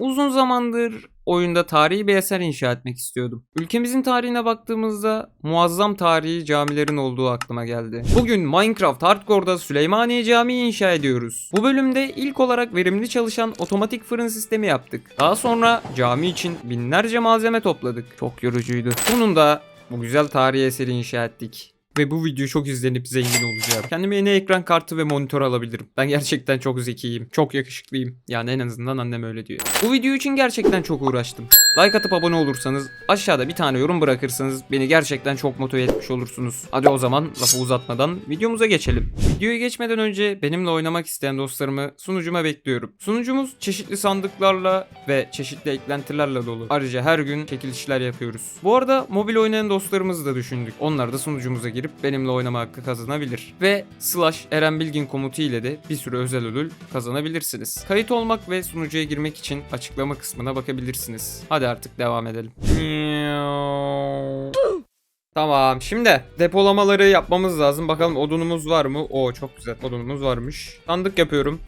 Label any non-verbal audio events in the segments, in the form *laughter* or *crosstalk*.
Uzun zamandır oyunda tarihi bir eser inşa etmek istiyordum. Ülkemizin tarihine baktığımızda muazzam tarihi camilerin olduğu aklıma geldi. Bugün Minecraft Hardcore'da Süleymaniye Camii inşa ediyoruz. Bu bölümde ilk olarak verimli çalışan otomatik fırın sistemi yaptık. Daha sonra cami için binlerce malzeme topladık. Çok yorucuydu. Sonunda bu güzel tarihi eseri inşa ettik. Ve bu video çok izlenip zengin olacağım. Kendime yeni ekran kartı ve monitör alabilirim. Ben gerçekten çok zekiyim. Çok yakışıklıyım. Yani en azından annem öyle diyor. Bu video için gerçekten çok uğraştım. Like atıp abone olursanız, aşağıda bir tane yorum bırakırsanız beni gerçekten çok motive etmiş olursunuz. Hadi o zaman lafı uzatmadan videomuza geçelim. Videoya geçmeden önce benimle oynamak isteyen dostlarımı sunucuma bekliyorum. Sunucumuz çeşitli sandıklarla ve çeşitli eklentilerle dolu. Ayrıca her gün çekilişler yapıyoruz. Bu arada mobil oynayan dostlarımızı da düşündük. Onlar da sunucumuza girip benimle oynama hakkı kazanabilir. Ve slash Eren Bilgin komutu ile de bir sürü özel ödül kazanabilirsiniz. Kayıt olmak ve sunucuya girmek için açıklama kısmına bakabilirsiniz. Hadi artık devam edelim. *laughs* Tamam şimdi depolamaları yapmamız lazım. Bakalım odunumuz var mı? Oo çok güzel odunumuz varmış. Sandık yapıyorum.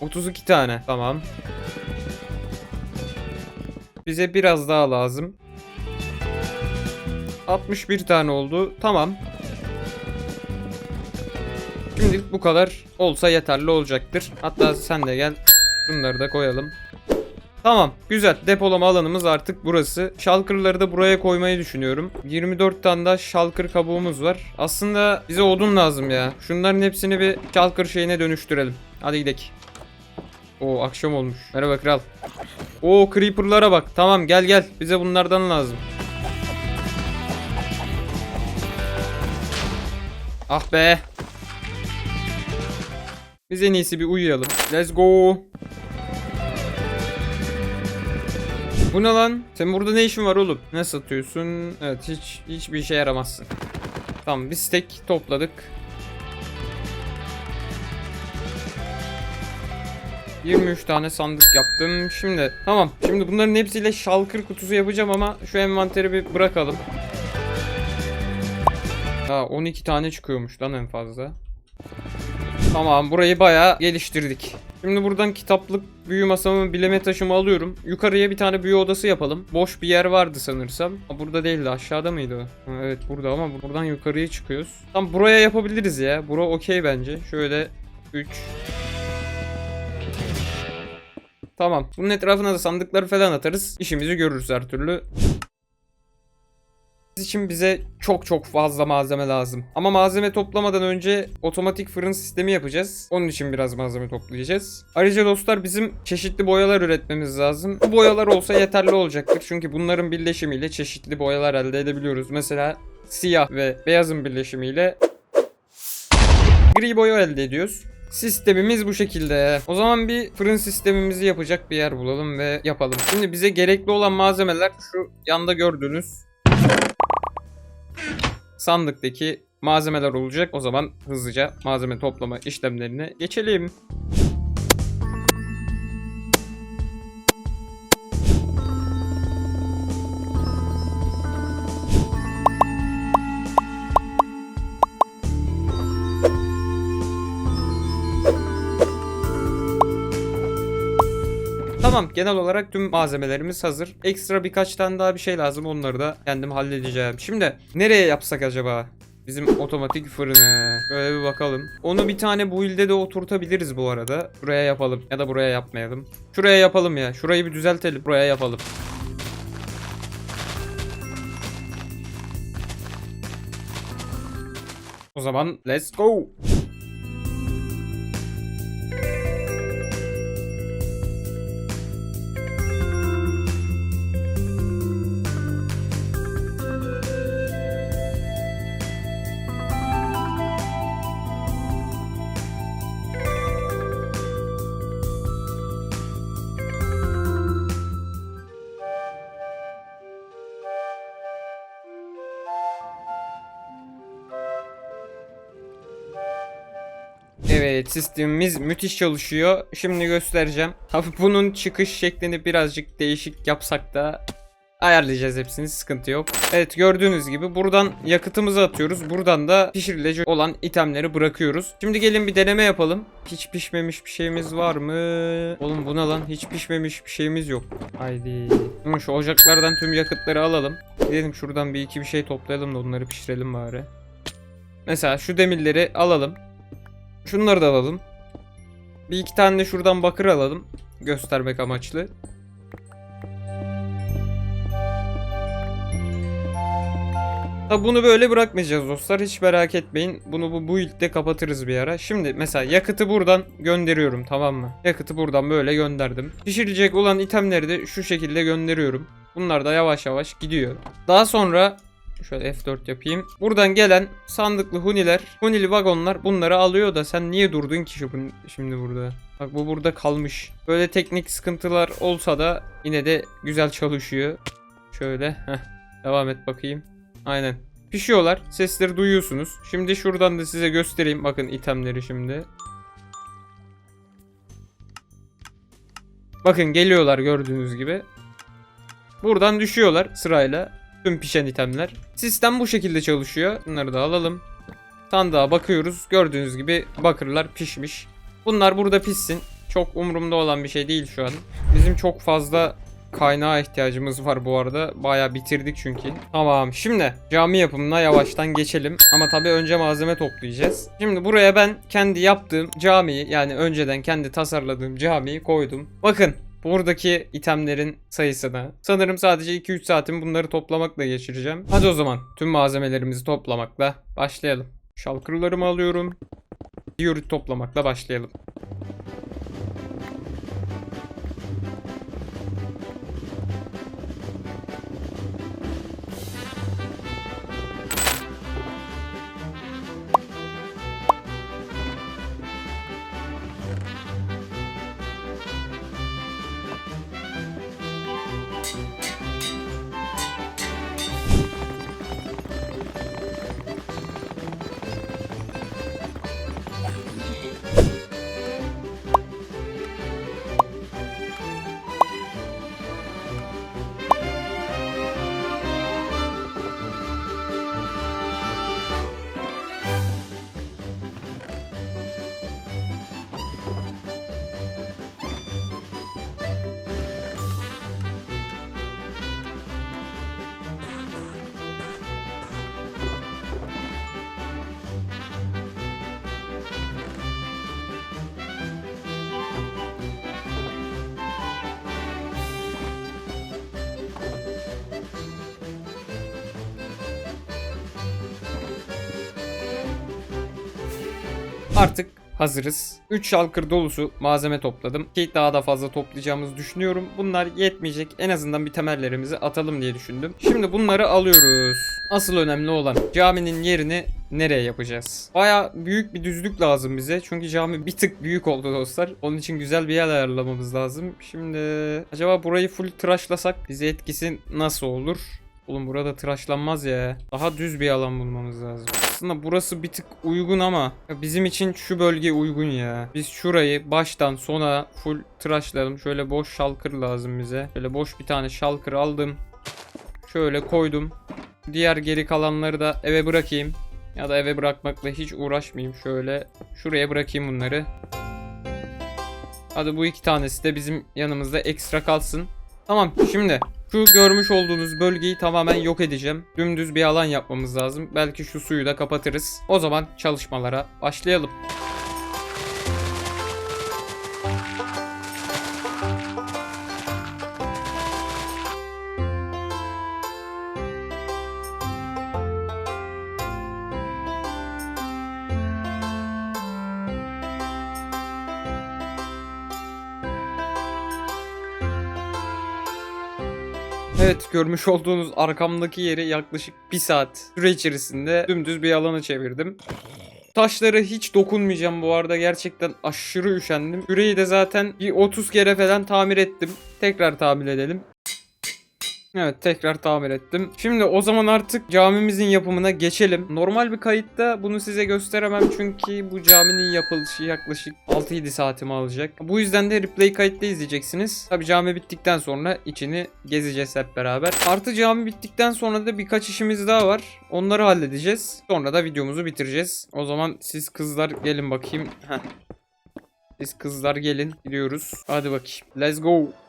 32 tane tamam. Bize biraz daha lazım. 61 tane oldu. Tamam. Şimdilik bu kadar olsa yeterli olacaktır. Hatta sen de gel. Bunları da koyalım. Tamam güzel depolama alanımız artık burası. Shulker'ları da buraya koymayı düşünüyorum. 24 tane daha shulker kabuğumuz var. Aslında bize odun lazım ya. Şunların hepsini bir shulker şeyine dönüştürelim. Hadi gidelim. Oo akşam olmuş. Merhaba kral. Oo creeper'lara bak. Tamam gel gel. Bize bunlardan lazım. Ah be. Biz en iyisi bir uyuyalım. Let's go. Bu ne lan? Sen burada ne işin var oğlum? Ne satıyorsun? Evet hiç hiçbir işe yaramazsın. Tamam bir stack topladık. ...23 tane sandık yaptım. Şimdi tamam. Şimdi bunların hepsiyle şalkır kutusu yapacağım ama şu envanteri bir bırakalım. Ha 12 tane çıkıyormuş lan en fazla. Tamam burayı bayağı geliştirdik. Şimdi buradan kitaplık büyü masamı bileme taşımı alıyorum. Yukarıya bir tane büyü odası yapalım. Boş bir yer vardı sanırsam. Burada değildi aşağıda mıydı o? Evet burada ama buradan yukarıya çıkıyoruz. Tam buraya yapabiliriz ya. Bura okey bence. Şöyle 3 Tamam. Bunun etrafına da sandıkları falan atarız. İşimizi görürüz her türlü için bize çok çok fazla malzeme lazım. Ama malzeme toplamadan önce otomatik fırın sistemi yapacağız. Onun için biraz malzeme toplayacağız. Ayrıca dostlar bizim çeşitli boyalar üretmemiz lazım. Bu boyalar olsa yeterli olacaktır. Çünkü bunların birleşimiyle çeşitli boyalar elde edebiliyoruz. Mesela siyah ve beyazın birleşimiyle gri boya elde ediyoruz. Sistemimiz bu şekilde. O zaman bir fırın sistemimizi yapacak bir yer bulalım ve yapalım. Şimdi bize gerekli olan malzemeler şu yanda gördüğünüz sandıktaki malzemeler olacak. O zaman hızlıca malzeme toplama işlemlerine geçelim. Tamam genel olarak tüm malzemelerimiz hazır. Ekstra birkaç tane daha bir şey lazım onları da kendim halledeceğim. Şimdi nereye yapsak acaba? Bizim otomatik fırını. Böyle bir bakalım. Onu bir tane bu ilde de oturtabiliriz bu arada. Buraya yapalım. Ya da buraya yapmayalım. Şuraya yapalım ya. Şurayı bir düzeltelim. Buraya yapalım. O zaman let's go. Evet sistemimiz müthiş çalışıyor. Şimdi göstereceğim. Bunun çıkış şeklini birazcık değişik yapsak da ayarlayacağız hepsini sıkıntı yok. Evet gördüğünüz gibi buradan yakıtımızı atıyoruz. Buradan da pişirilecek olan itemleri bırakıyoruz. Şimdi gelin bir deneme yapalım. Hiç pişmemiş bir şeyimiz var mı? Oğlum bu ne lan? Hiç pişmemiş bir şeyimiz yok. Haydi. Hı, Şu ocaklardan tüm yakıtları alalım. Gidelim şuradan bir iki bir şey toplayalım da onları pişirelim bari. Mesela şu demirleri alalım. Şunları da alalım. Bir iki tane de şuradan bakır alalım. Göstermek amaçlı. Tabi bunu böyle bırakmayacağız dostlar. Hiç merak etmeyin. Bunu bu build'de kapatırız bir ara. Şimdi mesela yakıtı buradan gönderiyorum tamam mı? Yakıtı buradan böyle gönderdim. Pişirilecek olan itemleri de şu şekilde gönderiyorum. Bunlar da yavaş yavaş gidiyor. Daha sonra Şöyle F4 yapayım. Buradan gelen sandıklı huniler, hunili vagonlar bunları alıyor da sen niye durdun ki şimdi burada? Bak bu burada kalmış. Böyle teknik sıkıntılar olsa da yine de güzel çalışıyor. Şöyle heh, devam et bakayım. Aynen. Pişiyorlar. Sesleri duyuyorsunuz. Şimdi şuradan da size göstereyim. Bakın itemleri şimdi. Bakın geliyorlar gördüğünüz gibi. Buradan düşüyorlar sırayla. Tüm pişen itemler. Sistem bu şekilde çalışıyor. Bunları da alalım. Sandığa bakıyoruz. Gördüğünüz gibi bakırlar pişmiş. Bunlar burada pişsin. Çok umurumda olan bir şey değil şu an. Bizim çok fazla kaynağa ihtiyacımız var bu arada. Bayağı bitirdik çünkü. Tamam şimdi cami yapımına yavaştan geçelim. Ama tabii önce malzeme toplayacağız. Şimdi buraya ben kendi yaptığım camiyi yani önceden kendi tasarladığım camiyi koydum. Bakın buradaki itemlerin sayısını. Sanırım sadece 2-3 saatimi bunları toplamakla geçireceğim. Hadi o zaman tüm malzemelerimizi toplamakla başlayalım. Şalkırlarımı alıyorum. Diorit toplamakla başlayalım. Artık hazırız. 3 şalkır dolusu malzeme topladım. Ki daha da fazla toplayacağımızı düşünüyorum. Bunlar yetmeyecek. En azından bir temellerimizi atalım diye düşündüm. Şimdi bunları alıyoruz. Asıl önemli olan caminin yerini nereye yapacağız? Baya büyük bir düzlük lazım bize. Çünkü cami bir tık büyük oldu dostlar. Onun için güzel bir yer ayarlamamız lazım. Şimdi acaba burayı full tıraşlasak bize etkisi nasıl olur? Oğlum burada tıraşlanmaz ya. Daha düz bir alan bulmamız lazım. Aslında burası bir tık uygun ama bizim için şu bölge uygun ya. Biz şurayı baştan sona full tıraşlayalım. Şöyle boş şalkır lazım bize. Şöyle boş bir tane şalkır aldım. Şöyle koydum. Diğer geri kalanları da eve bırakayım. Ya da eve bırakmakla hiç uğraşmayayım. Şöyle şuraya bırakayım bunları. Hadi bu iki tanesi de bizim yanımızda ekstra kalsın. Tamam şimdi şu görmüş olduğunuz bölgeyi tamamen yok edeceğim. Dümdüz bir alan yapmamız lazım. Belki şu suyu da kapatırız. O zaman çalışmalara başlayalım. Evet görmüş olduğunuz arkamdaki yeri yaklaşık bir saat süre içerisinde dümdüz bir alana çevirdim. Taşlara hiç dokunmayacağım bu arada gerçekten aşırı üşendim. Küreyi de zaten bir 30 kere falan tamir ettim. Tekrar tamir edelim. Evet tekrar tamir ettim. Şimdi o zaman artık camimizin yapımına geçelim. Normal bir kayıtta bunu size gösteremem çünkü bu caminin yapılışı yaklaşık 6-7 saatimi alacak. Bu yüzden de replay kayıtta izleyeceksiniz. Tabi cami bittikten sonra içini gezeceğiz hep beraber. Artı cami bittikten sonra da birkaç işimiz daha var. Onları halledeceğiz. Sonra da videomuzu bitireceğiz. O zaman siz kızlar gelin bakayım. Heh. Siz kızlar gelin. Gidiyoruz. Hadi bakayım. Let's go.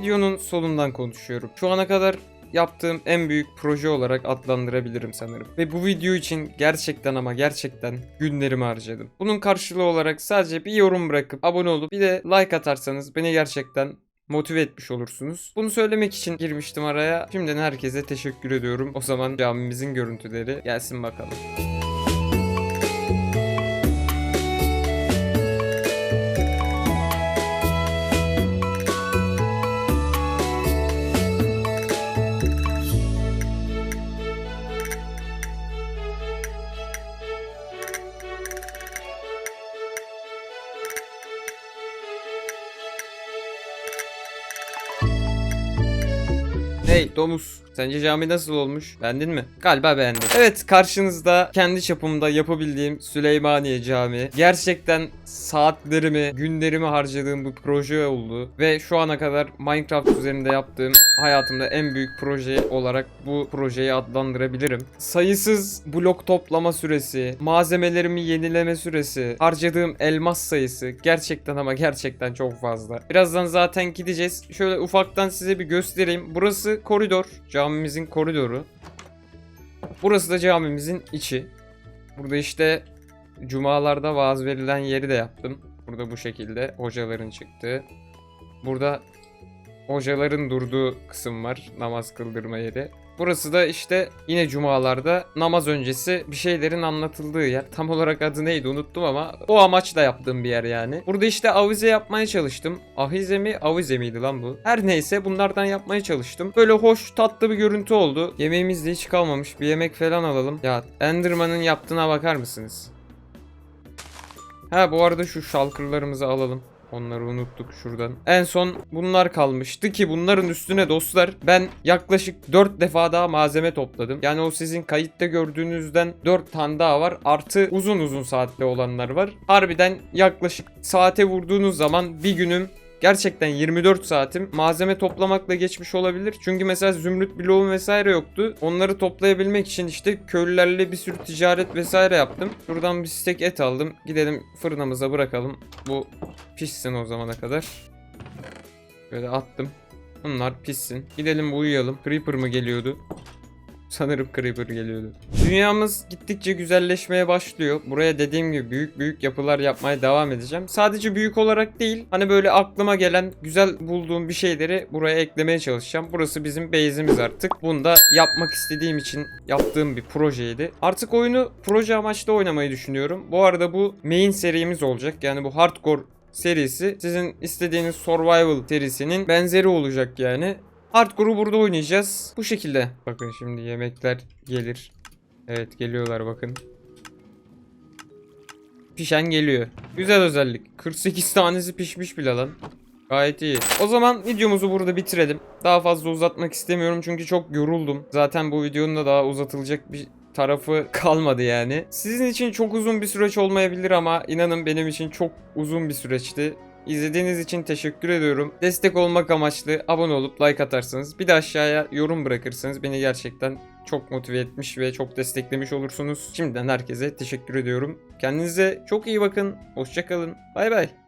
Videonun sonundan konuşuyorum. Şu ana kadar yaptığım en büyük proje olarak adlandırabilirim sanırım. Ve bu video için gerçekten ama gerçekten günlerimi harcadım. Bunun karşılığı olarak sadece bir yorum bırakıp abone olup bir de like atarsanız beni gerçekten motive etmiş olursunuz. Bunu söylemek için girmiştim araya. Şimdiden herkese teşekkür ediyorum. O zaman camimizin görüntüleri gelsin bakalım. Hey domuz. Sence cami nasıl olmuş? Beğendin mi? Galiba beğendim. Evet karşınızda kendi çapımda yapabildiğim Süleymaniye Camii. Gerçekten saatlerimi, günlerimi harcadığım bir proje oldu. Ve şu ana kadar Minecraft üzerinde yaptığım hayatımda en büyük proje olarak bu projeyi adlandırabilirim. Sayısız blok toplama süresi, malzemelerimi yenileme süresi, harcadığım elmas sayısı gerçekten ama gerçekten çok fazla. Birazdan zaten gideceğiz. Şöyle ufaktan size bir göstereyim. Burası koridor. Camimizin koridoru. Burası da camimizin içi. Burada işte cumalarda vaaz verilen yeri de yaptım. Burada bu şekilde hocaların çıktığı. Burada hocaların durduğu kısım var. Namaz kıldırma yeri. Burası da işte yine cumalarda namaz öncesi bir şeylerin anlatıldığı yer. Tam olarak adı neydi unuttum ama o amaçla yaptığım bir yer yani. Burada işte avize yapmaya çalıştım. Ahize mi avize miydi lan bu? Her neyse bunlardan yapmaya çalıştım. Böyle hoş tatlı bir görüntü oldu. Yemeğimiz de hiç kalmamış. Bir yemek falan alalım. Ya Enderman'ın yaptığına bakar mısınız? Ha bu arada şu şalkırlarımızı alalım. Onları unuttuk şuradan. En son bunlar kalmıştı ki bunların üstüne dostlar ben yaklaşık 4 defa daha malzeme topladım. Yani o sizin kayıtta gördüğünüzden 4 tane daha var. Artı uzun uzun saatte olanlar var. Harbiden yaklaşık saate vurduğunuz zaman bir günüm Gerçekten 24 saatim malzeme toplamakla geçmiş olabilir. Çünkü mesela zümrüt bloğum vesaire yoktu. Onları toplayabilmek için işte köylülerle bir sürü ticaret vesaire yaptım. Şuradan bir stek et aldım. Gidelim fırınımıza bırakalım. Bu pişsin o zamana kadar. Böyle attım. Bunlar pişsin. Gidelim uyuyalım. Creeper mı geliyordu? Sanırım Creeper geliyordu. Dünyamız gittikçe güzelleşmeye başlıyor. Buraya dediğim gibi büyük büyük yapılar yapmaya devam edeceğim. Sadece büyük olarak değil, hani böyle aklıma gelen güzel bulduğum bir şeyleri buraya eklemeye çalışacağım. Burası bizim base'imiz artık. Bunu da yapmak istediğim için yaptığım bir projeydi. Artık oyunu proje amaçlı oynamayı düşünüyorum. Bu arada bu main serimiz olacak. Yani bu hardcore serisi sizin istediğiniz survival serisinin benzeri olacak yani. Hardcore'u burada oynayacağız. Bu şekilde. Bakın şimdi yemekler gelir. Evet geliyorlar bakın. Pişen geliyor. Güzel özellik. 48 tanesi pişmiş bile lan. Gayet iyi. O zaman videomuzu burada bitirelim. Daha fazla uzatmak istemiyorum çünkü çok yoruldum. Zaten bu videonun da daha uzatılacak bir tarafı *laughs* kalmadı yani. Sizin için çok uzun bir süreç olmayabilir ama inanın benim için çok uzun bir süreçti. İzlediğiniz için teşekkür ediyorum. Destek olmak amaçlı abone olup like atarsanız bir de aşağıya yorum bırakırsanız beni gerçekten çok motive etmiş ve çok desteklemiş olursunuz. Şimdiden herkese teşekkür ediyorum. Kendinize çok iyi bakın. Hoşçakalın. Bay bay.